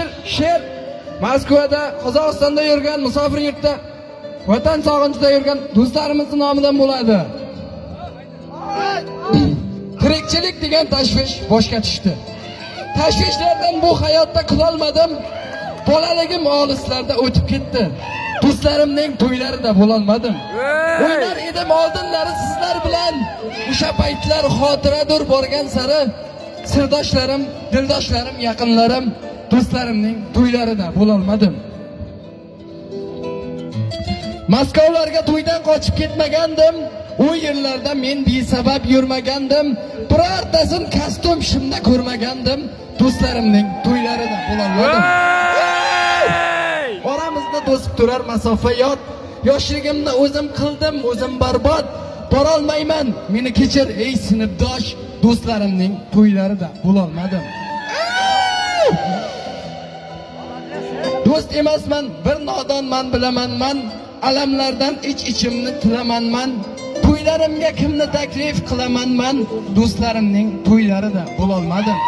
yashil sher moskvada qozog'istonda yurgan musofir yurtda vatan sog'inchida yurgan do'stlarimizni nomidan bo'ladi. Tirikchilik degan tashvish boshga tushdi. Tashvishlardan bu hayotda qilolmadim. Bolaligim olislarda o'tib ketdi. Do'stlarimning to'ylarida bo'lolmadim. O'ynar edim oldinlari sizlar bilan. O'sha paytlar xotiradir borgan sari sirdoshlarim dildoshlarim yaqinlarim do'stlarimning to'ylarida bo'lolmadim Maskovlarga to'ydan qochib ketmagandim. U yerlarda men besabab yurmagandim. Birortasin kostyum shimda ko'rmagandim. Do'stlarimning to'ylarida bo'lolmadim. Oramizda to'sib turar masofa yot. Yoshligimni o'zim qildim, o'zim barbod. Borolmayman, meni kechir ey sinfdosh. Do'stlarimning to'ylarida bo'lolmadim. Do'st emasman, bir nodonman bilaman man. Alamlardan ich ichimni tilaman man. To'ylarimga kimni taklif qilaman man. Do'stlarimning to'ylarida bo'lolmadim.